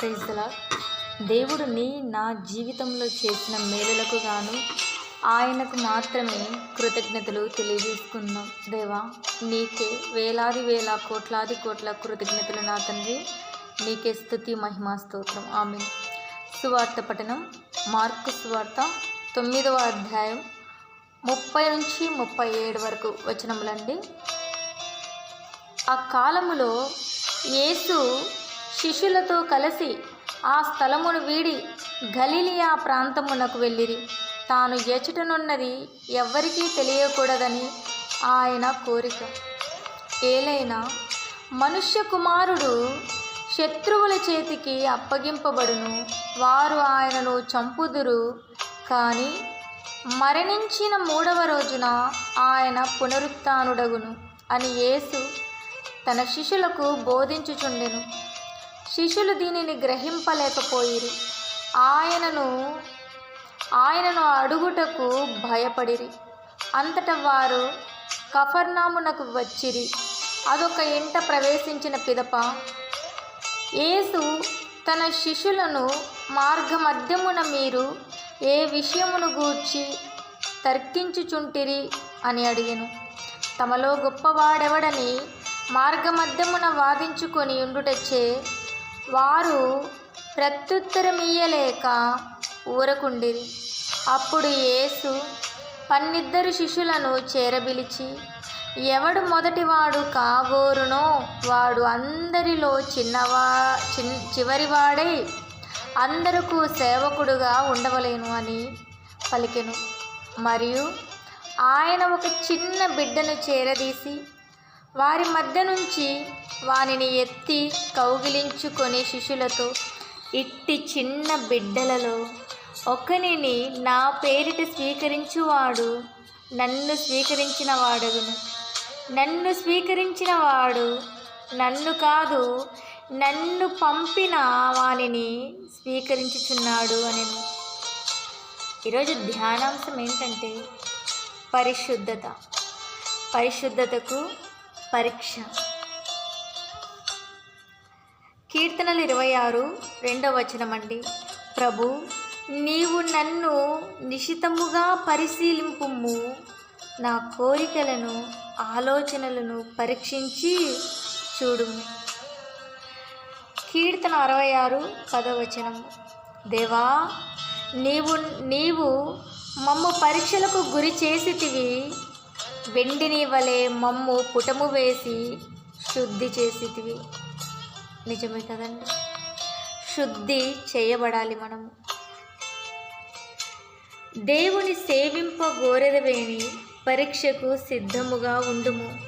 ప్రైజ్లా దేవుడు నీ నా జీవితంలో చేసిన మేలులకు గాను ఆయనకు మాత్రమే కృతజ్ఞతలు తెలియజేసుకుందాం. దేవా నీకే వేలాది వేల కోట్లాది కోట్ల కృతజ్ఞతలు నా తండ్రి. నీకే స్థుతి మహిమా స్తోత్రం. ఆమె సువార్త పఠనం మార్కు సువార్త తొమ్మిదవ అధ్యాయం ముప్పై నుంచి ముప్పై ఏడు వరకు వచనములండి. ఆ కాలములో యేసు శిష్యులతో కలిసి ఆ స్థలమును వీడి గలీలియా ప్రాంతమునకు వెళ్ళిరి. తాను ఎచుటనున్నది ఎవ్వరికీ తెలియకూడదని ఆయన కోరిక. ఏలైనా మనుష్య కుమారుడు శత్రువుల చేతికి అప్పగింపబడును. వారు ఆయనను చంపుదురు. కానీ మరణించిన మూడవ రోజున ఆయన పునరుత్డగును అని యేసు తన శిష్యులకు బోధించుచుండెను. శిష్యులు దీనిని గ్రహింపలేకపోయిరి. ఆయనను ఆయనను అడుగుటకు భయపడిరి. అంతట వారు కఫర్నామునకు వచ్చిరి. అదొక ఇంట ప్రవేశించిన పిదప యేసు తన శిష్యులను మార్గమధ్యమున మీరు ఏ విషయమును గూర్చి తర్కించుచుంటిరి? అని అడిగాను. తమలో గొప్పవాడెవడని మార్గమధ్యమున వాదించుకొని ఉండుటచ్చే వారు ప్రత్యుత్తరమియ్యలేక ఊరకుండిరి. అప్పుడు యేసు పన్నిద్దరు శిష్యులను చేరబిలిచి ఎవడు మొదటివాడు కాగోరునో వాడు అందరిలో చిన్నవా చిన్ చివరివాడై అందరకు సేవకుడుగా ఉండవలేను అని పలికెను. మరియు ఆయన ఒక చిన్న బిడ్డను చేరదీసి వారి మధ్య నుంచి వానిని ఎత్తి కౌగిలించుకొని శిష్యులతో ఇట్టి చిన్న బిడ్డలలో ఒకనిని నా పేరిట స్వీకరించువాడు నన్ను స్వీకరించిన వాడగును నన్ను స్వీకరించిన వాడు నన్ను కాదు నన్ను పంపిన వానిని స్వీకరించుచున్నాడు అని ఈరోజు ధ్యానాంశం ఏంటంటే పరిశుద్ధత. పరిశుద్ధతకు పరీక్ష. కీర్తనలు ఇరవై ఆరు రెండవ వచనం అండి. ప్రభు నీవు నన్ను నిశితముగా పరిశీలింపుము. నా కోరికలను ఆలోచనలను పరీక్షించి చూడుము కీర్తన అరవై ఆరు పదవచనం దేవా నీవు నీవు మమ్మ పరీక్షలకు గురి చేసితివి. వెండిని వలె మమ్ము పుటము వేసి శుద్ధి చేసేటివి నిజమే కదండి? శుద్ధి చేయబడాలి మనము. దేవుని సేవింప సేవింపగోరెదవేని పరీక్షకు సిద్ధముగా ఉండుము.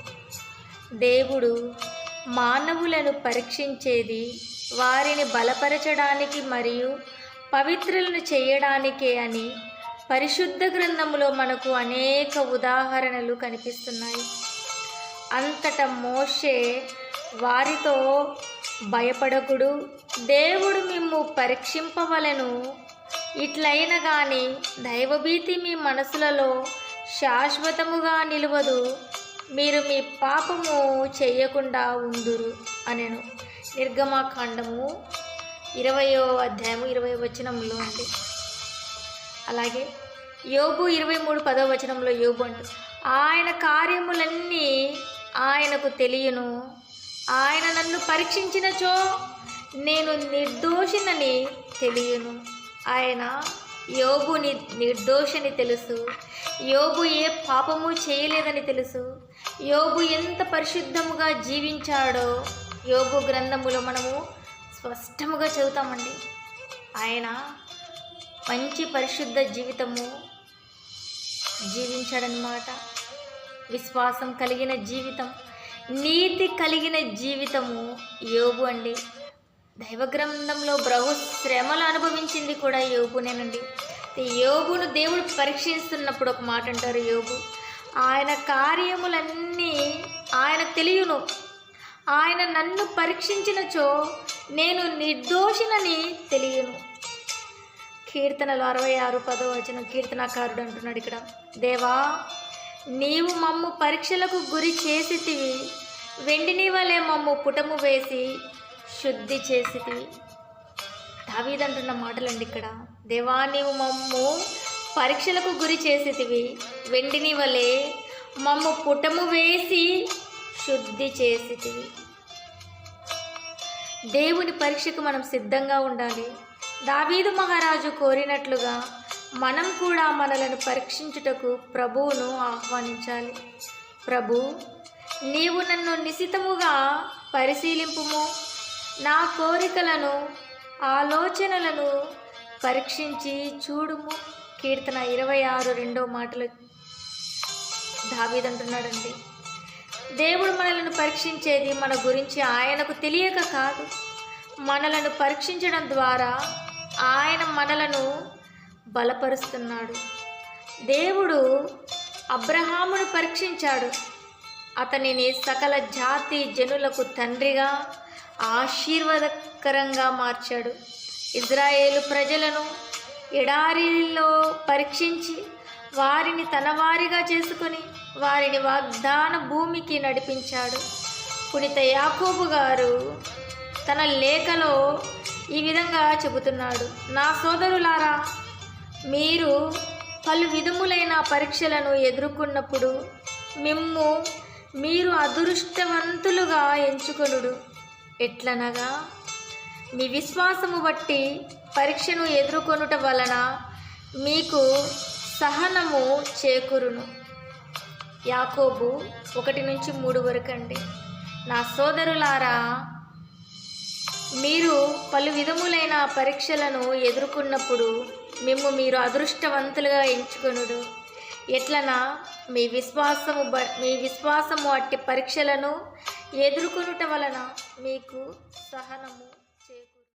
దేవుడు మానవులను పరీక్షించేది వారిని బలపరచడానికి మరియు పవిత్రులను చేయడానికే అని పరిశుద్ధ గ్రంథములో మనకు అనేక ఉదాహరణలు కనిపిస్తున్నాయి. అంతట మోషే వారితో భయపడకుడు దేవుడు మిమ్ము పరీక్షింపవలను. ఇట్లయిన గాని దైవభీతి మీ మనసులలో శాశ్వతముగా నిలవదు. మీరు మీ పాపము చేయకుండా ఉందురు అనెను. నిర్గమాకాండము ఇరవయో అధ్యాయము ఇరవై వచనంలో ఉంది. అలాగే యోబు ఇరవై మూడు పదో వచనంలో యోబు అంటూ ఆయన కార్యములన్నీ ఆయనకు తెలియను. ఆయన నన్ను పరీక్షించినచో నేను నిర్దోషినని తెలియను. ఆయన యోబుని నిర్దోషని తెలుసు. యోబు ఏ పాపము చేయలేదని తెలుసు. యోబు ఎంత పరిశుద్ధముగా జీవించాడో యోబు గ్రంథములో మనము స్పష్టముగా చదువుతామండి. ఆయన మంచి పరిశుద్ధ జీవితము జీవించాడనమాట విశ్వాసం కలిగిన జీవితం నీతి కలిగిన జీవితము యోబు అండి. దైవ గ్రంథంలో బహు శ్రమలు అనుభవించింది కూడా యోబునేనండి. యోగును దేవుడు పరీక్షిస్తున్నప్పుడు ఒక మాట అంటారు యోగు ఆయన కార్యములన్నీ ఆయన తెలియను. ఆయన నన్ను పరీక్షించినచో నేను నిర్దోషినని తెలియను. కీర్తనలు అరవై ఆరు పదో వచ్చిన కీర్తనాకారుడు అంటున్నాడు ఇక్కడ. దేవా నీవు మమ్ము పరీక్షలకు గురి చేసితివి వెండిని వలె మమ్ము పుటము వేసి శుద్ధి చేసితివి. దావీదంటున్న మాటలండి ఇక్కడ. దేవా నీవు మమ్ము పరీక్షలకు గురి చేసేటివి వెండిని వలె మమ్ము పుటము వేసి శుద్ధి చేసేటివి దేవుని పరీక్షకు మనం సిద్ధంగా ఉండాలి. దావీదు మహారాజు కోరినట్లుగా మనం కూడా మనలను పరీక్షించుటకు ప్రభువును ఆహ్వానించాలి. ప్రభు నీవు నన్ను నిశితముగా పరిశీలింపుము. నా కోరికలను ఆలోచనలను పరీక్షించి చూడుము. కీర్తన ఇరవై ఆరు రెండో మాటలు దావీదంటున్నాడండి దేవుడు మనలను పరీక్షించేది మన గురించి ఆయనకు తెలియక కాదు. మనలను పరీక్షించడం ద్వారా ఆయన మనలను బలపరుస్తున్నాడు. దేవుడు అబ్రహామును పరీక్షించాడు. అతనిని సకల జాతి జనులకు తండ్రిగా ఆశీర్వాదకరంగా మార్చాడు. ఇజ్రాయేలు ప్రజలను ఎడారిలో పరీక్షించి వారిని తన వారిగా చేసుకొని వారిని వాగ్దాన భూమికి నడిపించాడు. పునిత యాకూబు గారు తన లేఖలో ఈ విధంగా చెబుతున్నాడు. నా సోదరులారా మీరు పలు విధములైన పరీక్షలను ఎదుర్కొన్నప్పుడు మిమ్ము మీరు అదృష్టవంతులుగా ఎంచుకొనుడు. ఎట్లనగా మీ విశ్వాసము బట్టి పరీక్షను ఎదుర్కొనుట వలన మీకు సహనము చేకూరును. యాకోబు ఒకటి నుంచి మూడు వరకు అండి. నా సోదరులారా మీరు పలు విధములైన పరీక్షలను ఎదుర్కొన్నప్పుడు మేము మీరు అదృష్టవంతులుగా ఎంచుకొనుడు ఎట్లనా మీ విశ్వాసము బ మీ విశ్వాసము అట్టి పరీక్షలను ఎదుర్కొనుట వలన మీకు సహనము